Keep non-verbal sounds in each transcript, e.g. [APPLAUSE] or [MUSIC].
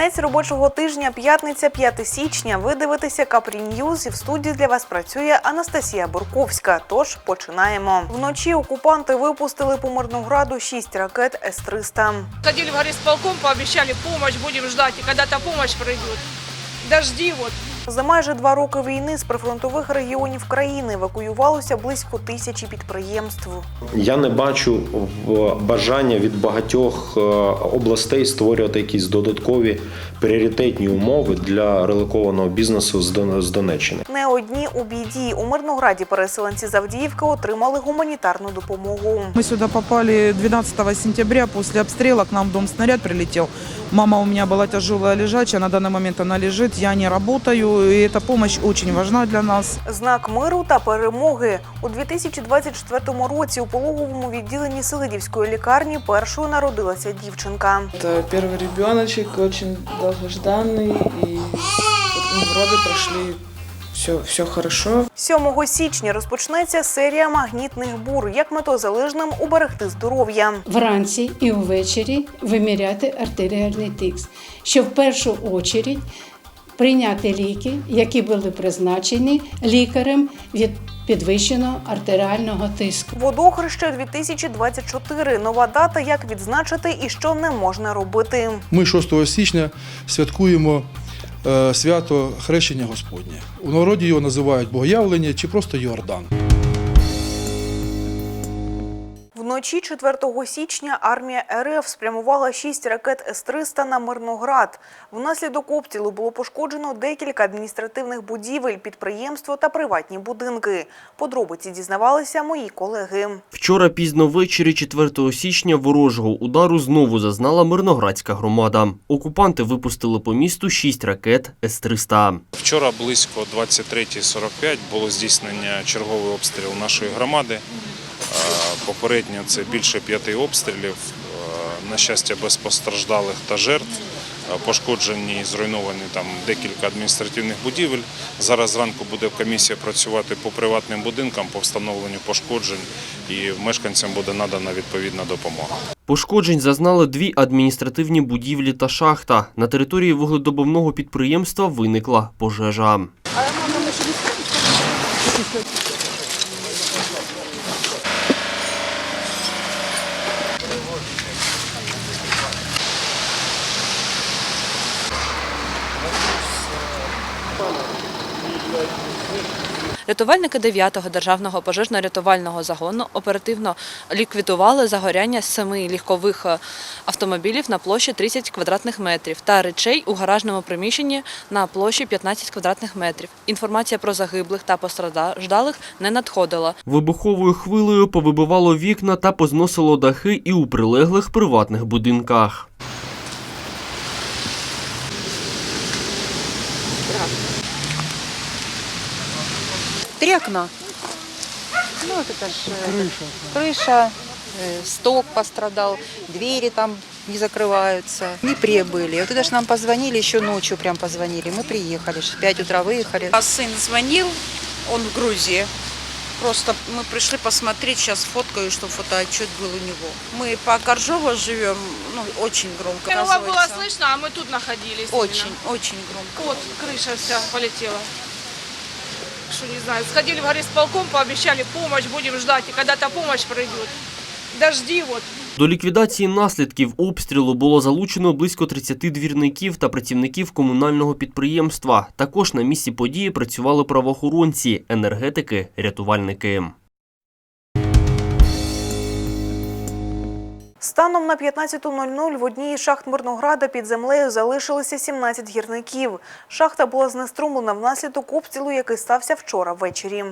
Кінець робочого тижня, п'ятниця, 5 січня. Ви дивитеся Капрі Ньюз і в студії для вас працює Анастасія Бурковська. Тож починаємо. Вночі окупанти випустили по Мирнограду 6 ракет С-300. Ходили в горисполком, пообещали помощь, будем ждать, и когда-то помощь придет. Дожди вот. За майже два роки війни з прифронтових регіонів країни евакуювалося близько тисячі підприємств. Я не бачу в- бажання від багатьох е, областей створювати якісь додаткові пріоритетні умови для релокованого бізнесу з Донеччини. Не одні у біді. У Мирнограді переселенці з Авдіївки отримали гуманітарну допомогу. Мы сюда попали 12 сентября после обстрела. К нам в дом снаряд прилетел. Мама у меня была тяжелая лежачая. На данный момент она лежит. Я не работаю. И эта помощь очень важна для нас. Знак миру та перемоги у 2024 році у пологовому відділенні Селидівської лікарні першою народилася дівчинка. Это первый ребеночек, очень долгожданный, и ну, роды прошли все, все хорошо. 7 січня розпочнеться серія магнітних бур, як метозалежним уберегти здоров'я. вранці і увечері виміряти артеріальний тиск, щоб в першу очередь прийняти ліки, які були призначені лікарем від підвищеного артеріального тиску. Водохреще 2024 – нова дата, як відзначити і що не можна робити. Ми 6 січня святкуємо свято Хрещення Господнє. У народі його називають Богоявлення чи просто Йордан. Вночі 4 січня армія РФ спрямувала 6 ракет С-300 на Мирноград. Внаслідок обстрілу було пошкоджено декілька адміністративних будівель, підприємство та приватні будинки. Подробиці дізнавалися мої колеги. Вчора пізно ввечері 4 січня ворожого удару знову зазнала Мирноградська громада. Окупанти випустили по місту 6 ракет С-300. Вчора близько 23.45 було здійснення черговий обстріл нашої громади. Е, Попередньо це більше п'яти обстрілів. Е, На щастя, без постраждалих та жертв. Е, Пошкоджені і зруйновані там декілька адміністративних будівель. Зараз зранку буде комісія працювати по приватним будинкам по встановленню пошкоджень і мешканцям буде надана відповідна допомога. Пошкоджень зазнали дві адміністративні будівлі та шахта. На території вугледобувного підприємства виникла пожежа. Рятувальники 9-го державного пожежно-рятувального загону оперативно ліквідували загоряння семи легкових е, автомобілів на площі 30 квадратних метрів та речей у гаражному приміщенні на площі 15 квадратних метрів. Інформація про загиблих та постраждалих не надходила. Вибуховою хвилею повибивало вікна та позносило дахи і у прилеглих приватних будинках. Три окна. Ну, вот это ж крыша. Крыша, э, сток пострадал, двери там не закрываются. Не прибыли. Вот это ж нам позвонили, еще ночью прям позвонили. Мы приехали, в 5 утра выехали. А сын звонил, он в Грузии. Просто мы пришли посмотреть, сейчас фоткаю, что фотоотчет был у него. Мы по Коржово живем, ну, очень громко. Его было слышно, а мы тут находились. Очень, очень громко. Вот крыша вся полетела. Что не знаю, сходили в горисполком, пообещали помощь, будем ждать, и когда-то помощь пройдет. Дожди вот. До ліквідації наслідків обстрілу було залучено близько 30 двірників та працівників комунального підприємства. Також на місці події працювали правоохоронці, енергетики, рятувальники. Станом на 15.00 в одній шахт Мирнограда під землею залишилися 17 гірників. Шахта була знеструмлена внаслідок обстрілу, який стався вчора ввечері.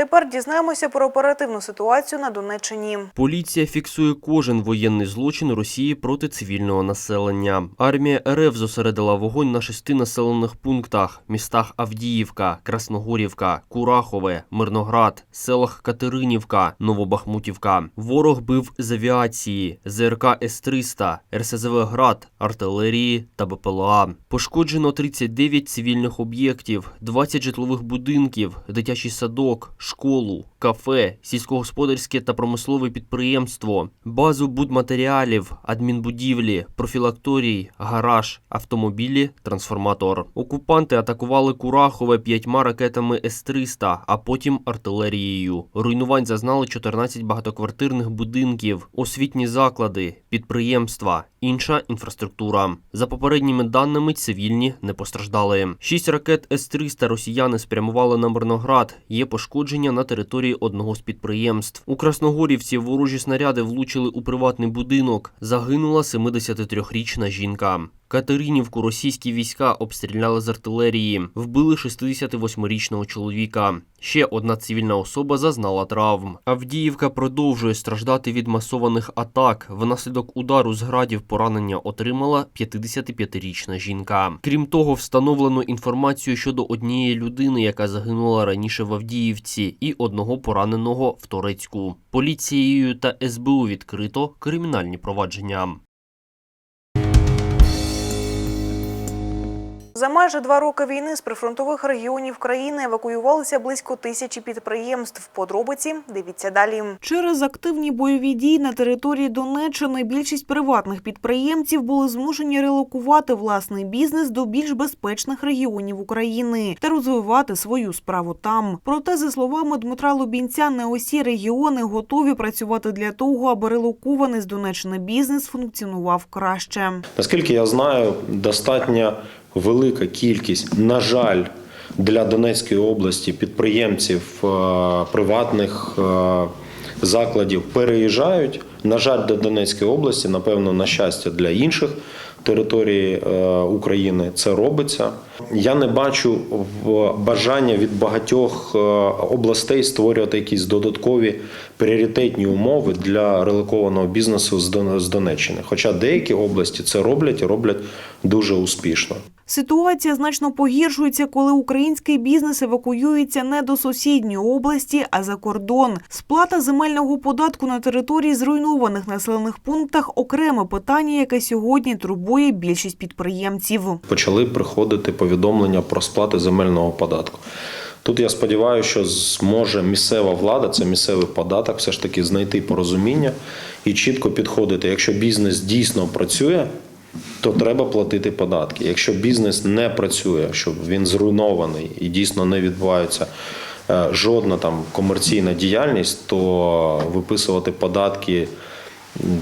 Тепер дізнаємося про оперативну ситуацію на Донеччині. Поліція фіксує кожен воєнний злочин Росії проти цивільного населення. Армія РФ зосередила вогонь на шести населених пунктах: містах Авдіївка, Красногорівка, Курахове, Мирноград, селах Катеринівка, Новобахмутівка. Ворог бив з авіації, ЗРК С-300, РСЗВ «Град», артилерії та БПЛА. Пошкоджено 39 цивільних об'єктів, 20 житлових будинків, дитячий садок, школу, кафе, сільськогосподарське та промислове підприємство, базу будматеріалів, адмінбудівлі, профілакторій, гараж, автомобілі, трансформатор. Окупанти атакували Курахове п'ятьма ракетами С-300, а потім артилерією. Руйнувань зазнали 14 багатоквартирних будинків, освітні заклади, підприємства, інша інфраструктура. За попередніми даними, цивільні не постраждали. Шість ракет С-300 росіяни спрямували на Мирноград. Є пошкодження на території одного з підприємств. У Красногорівці ворожі снаряди влучили у приватний будинок. Загинула 73-річна жінка. Катеринівку російські війська обстріляли з артилерії, вбили 68-річного чоловіка. Ще одна цивільна особа зазнала травм. Авдіївка продовжує страждати від масованих атак. Внаслідок удару з градів поранення отримала 55-річна жінка. Крім того, встановлено інформацію щодо однієї людини, яка загинула раніше в Авдіївці, і одного пораненого в Торецьку. Поліцією та СБУ відкрито кримінальні провадження. За майже два роки війни з прифронтових регіонів країни евакуювалися близько тисячі підприємств. Подробиці дивіться далі. Через активні бойові дії на території Донеччини більшість приватних підприємців були змушені релокувати власний бізнес до більш безпечних регіонів України та розвивати свою справу там. Проте, за словами Дмитра Лубінця, не усі регіони готові працювати для того, аби релокований з Донеччини бізнес функціонував краще. Наскільки я знаю, достатньо велика кількість, на жаль, для Донецької області підприємців е, приватних е, закладів переїжджають. На жаль, до Донецької області, напевно, на щастя для інших територій е, України це робиться. Я не бачу бажання від багатьох е, областей створювати якісь додаткові пріоритетні умови для релокованого бізнесу з Донеччини. Хоча деякі області це роблять і роблять дуже успішно. Ситуація значно погіршується, коли український бізнес евакуюється не до сусідньої області, а за кордон. Сплата земельного податку на території зруйнованих населених пунктах окреме питання, яке сьогодні турбує більшість підприємців. Почали приходити повідомлення про сплати земельного податку. Тут я сподіваюся, що зможе місцева влада, це місцевий податок, все ж таки знайти порозуміння і чітко підходити. Якщо бізнес дійсно працює, то треба платити податки. Якщо бізнес не працює, що він зруйнований і дійсно не відбувається е, жодна там комерційна діяльність, то виписувати податки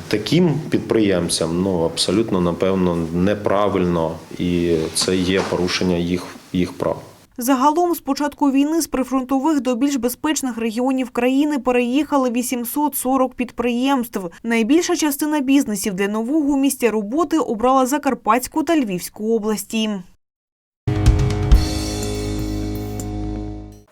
таким підприємцям ну абсолютно напевно неправильно, і це є порушення їх, їх прав. Загалом з початку війни з прифронтових до більш безпечних регіонів країни переїхали 840 підприємств. Найбільша частина бізнесів для нового місця роботи обрала Закарпатську та Львівську області.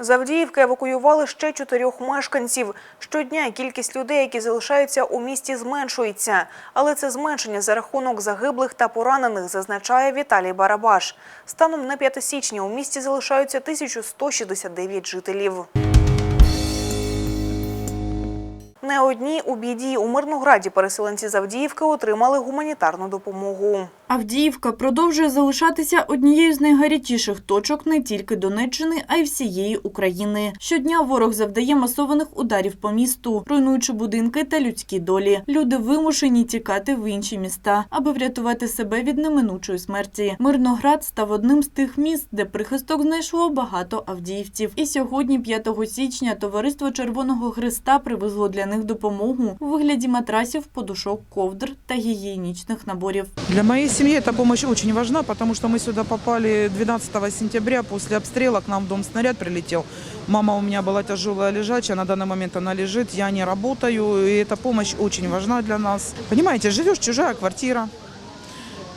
З Авдіївки евакуювали ще чотирьох мешканців. Щодня кількість людей, які залишаються у місті, зменшується. Але це зменшення за рахунок загиблих та поранених, зазначає Віталій Барабаш. Станом на 5 січня у місті залишаються 1169 жителів. Не одні у біді у Мирнограді переселенці з Авдіївки отримали гуманітарну допомогу. Авдіївка продовжує залишатися однією з найгарячіших точок не тільки Донеччини, а й всієї України. Щодня ворог завдає масованих ударів по місту, руйнуючи будинки та людські долі. Люди вимушені тікати в інші міста, аби врятувати себе від неминучої смерті. Мирноград став одним з тих міст, де прихисток знайшло багато авдіївців. І сьогодні, 5 січня, товариство Червоного Христа привезло для них допомогу у вигляді матрасів, подушок, ковдр та гігієнічних наборів. Для моей семьи эта помощь очень важна, потому что мы сюда попали 12 сентября после обстрела, к нам в дом снаряд прилетел. Мама у меня была тяжелая лежачая, на данный момент она лежит, я не работаю, и эта помощь очень важна для нас. Понимаете, живешь чужая квартира,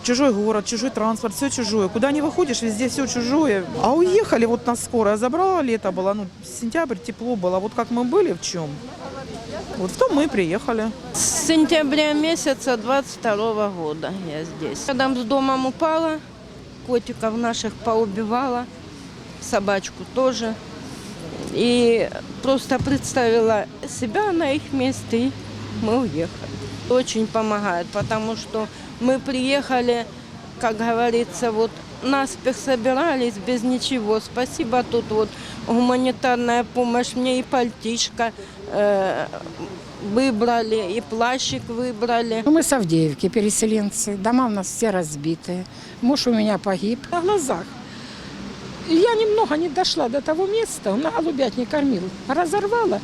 чужой город, чужой транспорт, все чужое. Куда не выходишь, везде все чужое. А уехали, вот нас скорая забрала, лето было, ну, сентябрь, тепло было. Вот как мы были в чем, вот в том мы и приехали. С сентября месяца 22 года я здесь. Когда с домом упала, котиков наших поубивала, собачку тоже. И просто представила себя на их месте, и мы уехали. Очень помогает, потому что мы приехали, как говорится, вот наспех собирались без ничего. Спасибо, тут вот гуманитарная помощь, мне и пальтишко э, Э, выбрали, и плащик выбрали. Ну, мы с Авдеевки, переселенцы. Дома у нас все разбитые. Муж у меня погиб. На глазах. Я немного не дошла до того места, он голубят не кормил. Разорвала.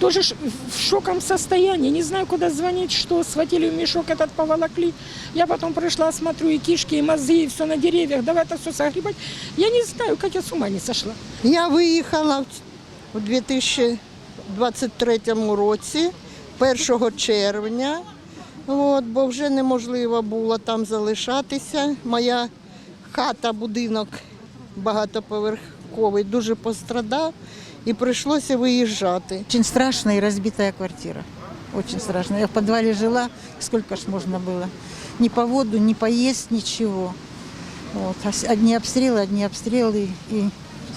Тоже в шоком состоянии, не знаю, куда звонить, что. Схватили мешок этот, поволокли. Я потом пришла, смотрю, и кишки, и мозги, и все на деревьях. Давай это все согребать. Я не знаю, как я с ума не сошла. Я выехала в 2000 23 році, 1 червня, от, бо вже неможливо було там залишатися. Моя хата, будинок багатоповерховий, дуже пострадав і прийшлося виїжджати. Дуже страшна і розбита квартира. Очень страшно. Я в подвале жила, скільки ж можна було ні по воду, ни поесть, ничего. Вот. одні обстріли одни обстрелы. И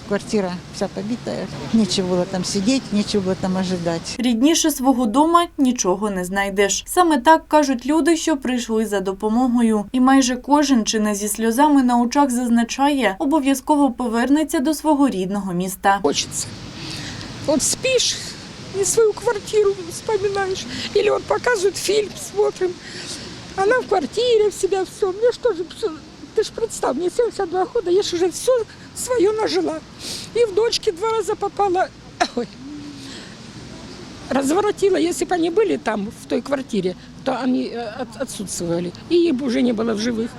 квартира вся побитая. Нечего было там сидеть, нечего было там ожидать. Рідніше свого дома нічого не знайдеш. Саме так кажуть люди, що прийшли за допомогою. І майже кожен, чи не зі сльозами на очах, зазначає, обов'язково повернеться до свого рідного міста. Хочется. Вот спишь и свою квартиру вспоминаешь. Или вот показывают фильм, смотрим. Она в квартире, в себя все. Мне что же, всё- ты ж представь, мне 72 года, я ж уже все свое нажила. И в дочки два раза попала. Ой. Разворотила, если бы они были там, в той квартире, то они э, от- отсутствовали. И их бы уже не было в живых.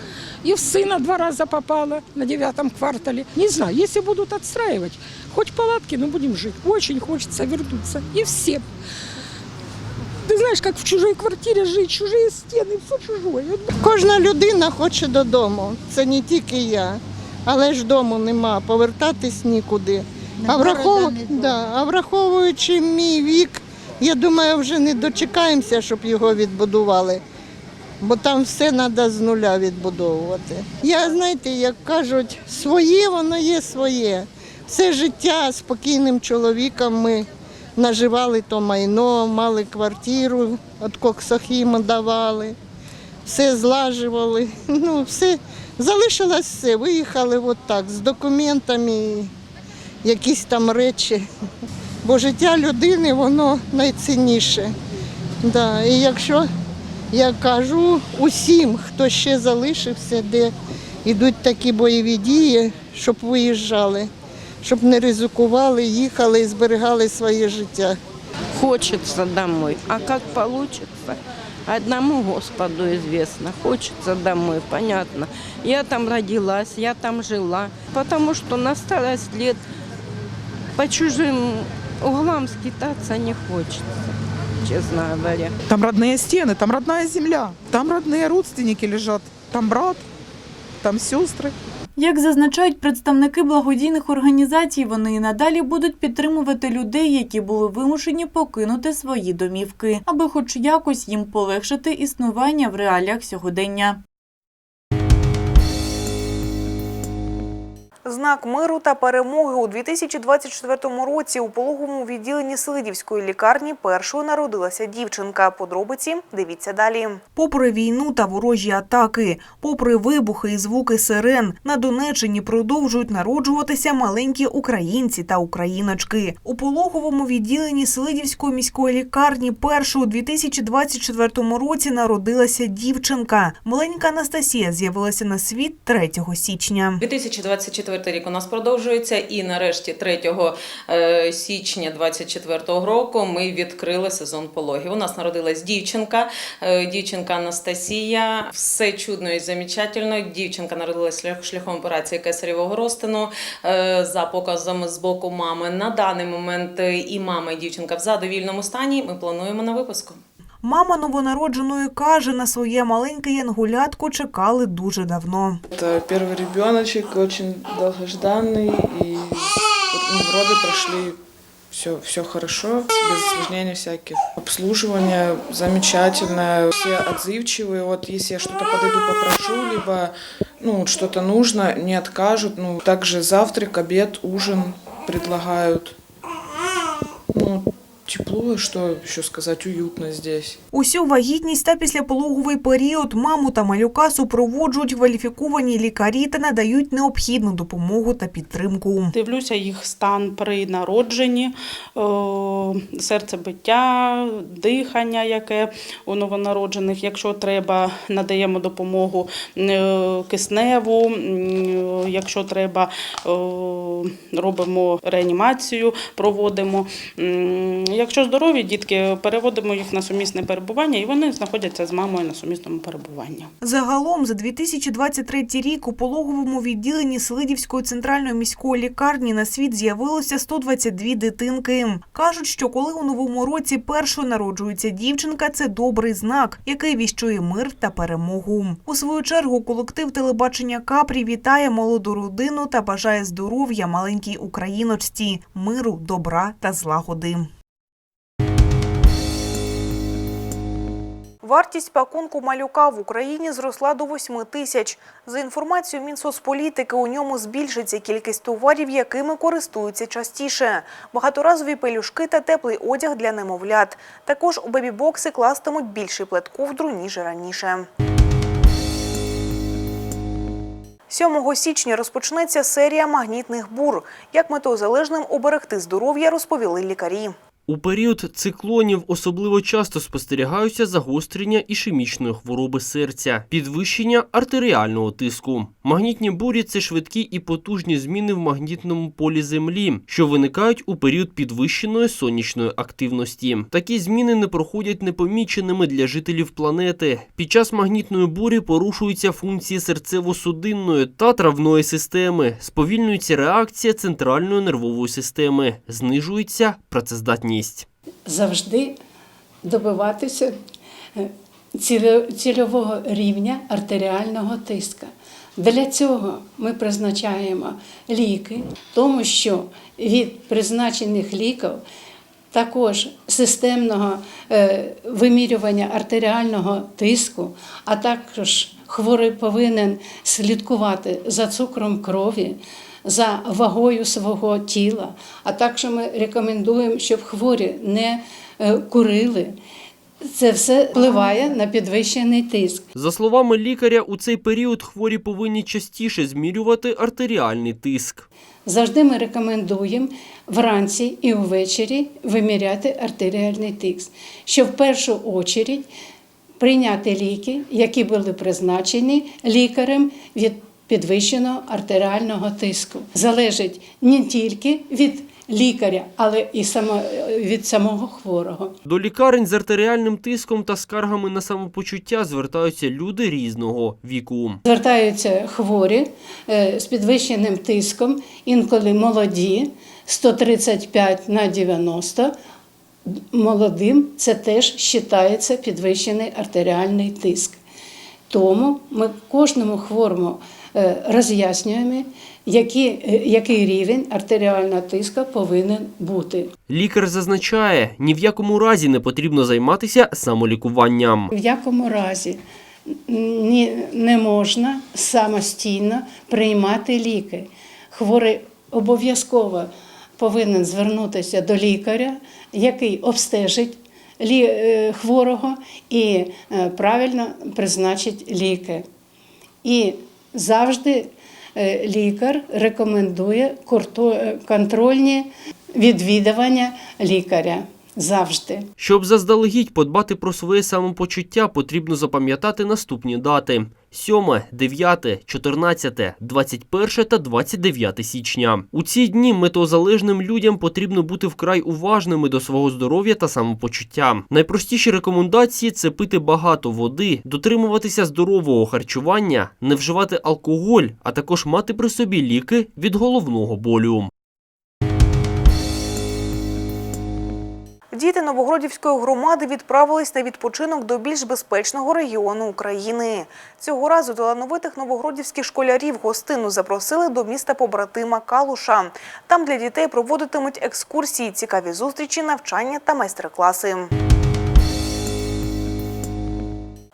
И в сына два раза попала на девятом квартале. Не знаю, если будут отстраивать, хоть палатки, но будем жить. Очень хочется вернуться. И всем. Ты знаешь, как в чужой квартире жить, чужие стены, все чужое. Кожна людина хоче додому, це не тільки я. Але ж дому нема, повертатись нікуди. А, врахов... да, а враховуючи мій вік, я думаю, вже не дочекаємося, щоб його відбудували. Бо там все треба з нуля відбудовувати. Я, знаєте, як кажуть, своє воно є своє. Все життя спокійним чоловіком ми наживали то майно, мали квартиру, от коксохіму давали все злажували. [LAUGHS] Ну, все, залишилось все. Виїхали от так, з документами, якісь там речі. Бо життя людини воно найцінніше. Да. І якщо я кажу усім, хто ще залишився, де йдуть такі бойові дії, щоб виїжджали, щоб не ризикували, їхали і зберігали своє життя. Хочется домой. А как получится? Одному Господу известно. Хочется домой, понятно. Я там родилась, я там жила. Потому что на старость лет по чужим углам скитаться не хочется, честно говоря. Там родные стены, там родная земля, там родные родственники лежат, там брат, там сестры. Як зазначають представники благодійних організацій, вони і надалі будуть підтримувати людей, які були вимушені покинути свої домівки, аби хоч якось їм полегшити існування в реаліях сьогодення. Знак миру та перемоги у 2024 році у пологовому відділенні Селидівської лікарні першою народилася дівчинка. Подробиці дивіться далі. Попри війну та ворожі атаки, попри вибухи і звуки сирен, на Донеччині продовжують народжуватися маленькі українці та україночки. У пологовому відділенні Селидівської міської лікарні першою у 2024 році народилася дівчинка. Маленька Анастасія з'явилася на світ 3 січня. 2024 рік у нас продовжується, і нарешті 3 е, січня 2024 року ми відкрили сезон пологів. У нас народилась дівчинка, е, дівчинка Анастасія. Все чудно і замечательно. Дівчинка народилась шляхом операції кесарєвого розтину е, за показами з боку мами. На даний момент і мама, і дівчинка в задовільному стані. Ми плануємо на випуску. Мама новонародженої каже, на своє маленьке янгулятко чекали дуже давно. Это первый ребеночек, очень долгожданный, и вот, ну, роды прошли все, все хорошо, без осложнений всяких. Обслуживание замечательное, все отзывчивые. Вот если я что-то подойду, попрошу, либо ну, вот что-то нужно, не откажут. Ну, также завтрак, обед, ужин предлагают. Ну, тепло, что еще сказать, уютно здесь. Усю вагітність та післяпологовий період маму та малюка супроводжують кваліфіковані лікарі та надають необхідну допомогу та підтримку. Дивлюся їх стан при народженні, серцебиття, дихання, яке у новонароджених. Якщо треба, надаємо допомогу е, кисневу, якщо треба, робимо реанімацію, проводимо. Якщо здорові дітки, переводимо їх на сумісне перебування, і вони знаходяться з мамою на сумісному перебуванні. Загалом за 2023 рік у пологовому відділенні Селидівської центральної міської лікарні на світ з'явилося 122 дитинки. Кажуть, що коли у новому році першою народжується дівчинка, це добрий знак, який віщує мир та перемогу. У свою чергу колектив телебачення Капрі вітає молоду родину та бажає здоров'я маленькій україночці, миру, добра та злагоди. Вартість пакунку малюка в Україні зросла до 8 тисяч. За інформацією Мінсоцполітики, у ньому збільшиться кількість товарів, якими користуються частіше. Багаторазові пелюшки та теплий одяг для немовлят. Також у бебі-бокси кластимуть більший плед ковдру, ніж раніше. 7 січня розпочнеться серія магнітних бур. Як метеозалежним оберегти здоров'я, розповіли лікарі. У період циклонів особливо часто спостерігаються загострення ішемічної хвороби серця, підвищення артеріального тиску. Магнітні бурі це швидкі і потужні зміни в магнітному полі Землі, що виникають у період підвищеної сонячної активності. Такі зміни не проходять непоміченими для жителів планети. Під час магнітної бурі порушуються функції серцево-судинної та травної системи, сповільнюється реакція центральної нервової системи, знижується працездатність. Завжди добиватися е, цільового рівня артеріального тиска. Для цього ми призначаємо ліки, тому що від призначених ліків також системного е, вимірювання артеріального тиску, а також хворий повинен слідкувати за цукром крові, за вагою свого тіла. А також ми рекомендуємо, щоб хворі не е, курили. Це все впливає на підвищений тиск. За словами лікаря, у цей період хворі повинні частіше змірювати артеріальний тиск. Завжди ми рекомендуємо вранці і увечері виміряти артеріальний тиск, щоб в першу очередь прийняти ліки, які були призначені лікарем від підвищеного артеріального тиску. Залежить не тільки від лікаря, але і само, від самого хворого. До лікарень з артеріальним тиском та скаргами на самопочуття звертаються люди різного віку. Звертаються хворі е, з підвищеним тиском, інколи молоді, 135 на 90. Молодим це теж вважається підвищений артеріальний тиск. Тому ми кожному хворому роз'яснюємо, який, е, який рівень артеріального тиску повинен бути. Лікар зазначає, ні в якому разі не потрібно займатися самолікуванням. В якому разі не можна самостійно приймати ліки. Хворий обов'язково повинен звернутися до лікаря, який обстежить е, хворого і е, правильно призначить ліки. І завжди е, лікар рекомендує е, контрольні відвідування лікаря. Завжди. Щоб заздалегідь подбати про своє самопочуття, потрібно запам'ятати наступні дати: 7, 9, 14, 21 та 29 січня. У ці дні метеозалежним людям потрібно бути вкрай уважними до свого здоров'я та самопочуття. Найпростіші рекомендації це пити багато води, дотримуватися здорового харчування, не вживати алкоголь, а також мати при собі ліки від головного болю. Діти Новогродівської громади відправились на відпочинок до більш безпечного регіону України. Цього разу талановитих новогродівських школярів гостину запросили до міста побратима Калуша. Там для дітей проводитимуть екскурсії, цікаві зустрічі, навчання та майстер-класи.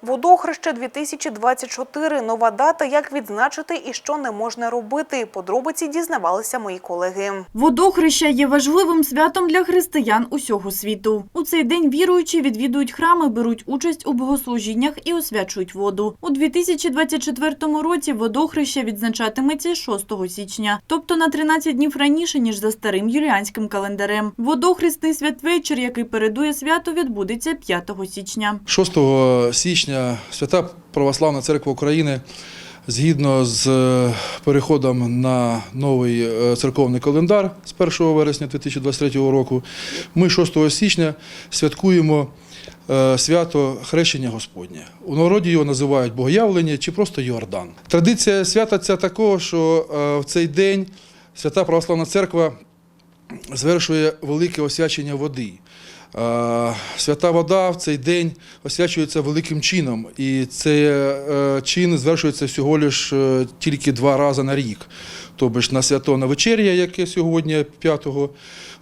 Водохреще 2024 – нова дата, як відзначити і що не можна робити. Подробиці дізнавалися мої колеги. Водохреща є важливим святом для християн усього світу. У цей день віруючі відвідують храми, беруть участь у богослужіннях і освячують воду. У 2024 році водохреща відзначатиметься 6 січня, тобто на 13 днів раніше, ніж за старим юліанським календарем. Водохресний святвечір, який передує свято, відбудеться 5 січня. 6 січня Свята Православна Церква України згідно з е, переходом на новий е, церковний календар з 1 вересня 2023 року, ми 6 січня святкуємо е, свято Хрещення Господнє. У народі його називають Богоявлення чи просто Йордан. Традиція свята ця такого, що в цей день Свята Православна Церква звершує велике освячення води. Е, Свята вода в цей день освячується великим чином, і цей е, чин звершується всього лиш е, тільки два рази на рік. Тобто ж на свято Новечер'я, яке сьогодні 5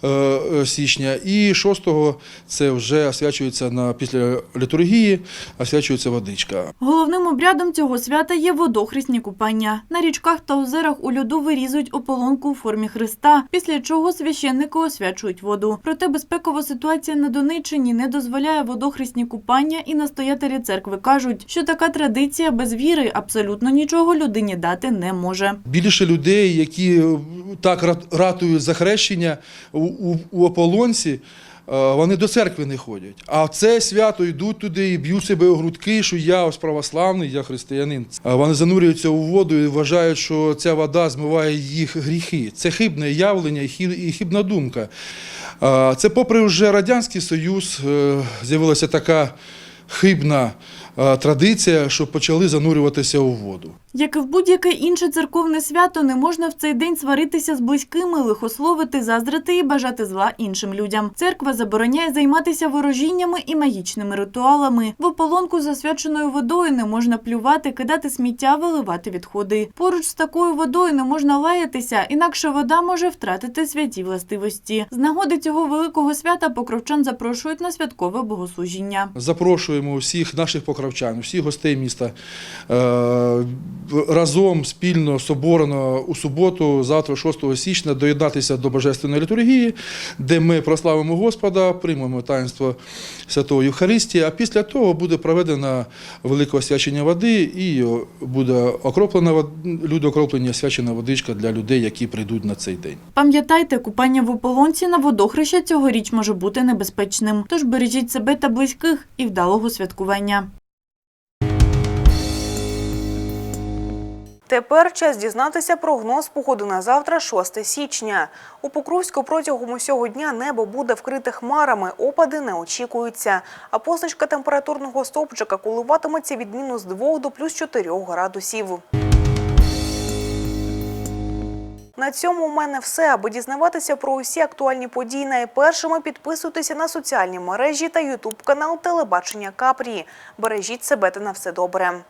е, січня, і 6-го це вже освячується на після літургії, освячується водичка. Головним обрядом цього свята є водохресні купання. На річках та озерах у льоду вирізують ополонку у формі хреста, після чого священники освячують воду. Проте безпекова ситуація на Донеччині не дозволяє водохресні купання, і настоятелі церкви кажуть, що така традиція без віри абсолютно нічого людині дати не може. Більше людей, які е, так ратують за хрещення у, у, у ополонці, е, вони до церкви не ходять. А це свято йдуть туди і б'ють себе у грудки, що я ось православний, я християнин. Вони занурюються у воду і вважають, що ця вода змиває їх гріхи. Це хибне явлення і хибна думка. Це попри вже Радянський Союз е, з'явилася така хибна традиція, що почали занурюватися у воду. Як і в будь-яке інше церковне свято, не можна в цей день сваритися з близькими, лихословити, заздрити і бажати зла іншим людям. Церква забороняє займатися ворожіннями і магічними ритуалами. В ополонку з освяченою водою не можна плювати, кидати сміття, виливати відходи. Поруч з такою водою не можна лаятися, інакше вода може втратити святі властивості. З нагоди цього великого свята покровчан запрошують на святкове богослужіння. Запрошуємо всіх наших покровчан, всіх гостей міста е, разом спільно соборно у суботу, завтра, 6 січня, доєднатися до Божественної літургії, де ми прославимо Господа, приймемо таїнство Святого Євхаристії, а після того буде проведено велике освячення води і буде окроплена люди окроплені освячена водичка для людей, які прийдуть на цей день. Пам'ятайте, купання в ополонці на водохреща цьогоріч може бути небезпечним. Тож бережіть себе та близьких і вдалого святкування. Тепер час дізнатися прогноз погоди на завтра, 6 січня. У Покровську протягом усього дня небо буде вкрите хмарами, опади не очікуються. А позначка температурного стовпчика коливатиметься від мінус 2 до плюс 4 градусів. На цьому у мене все. Аби дізнаватися про усі актуальні події найпершими, підписуйтеся на соціальні мережі та ютуб канал Телебачення Капрі. Бережіть себе та на все добре.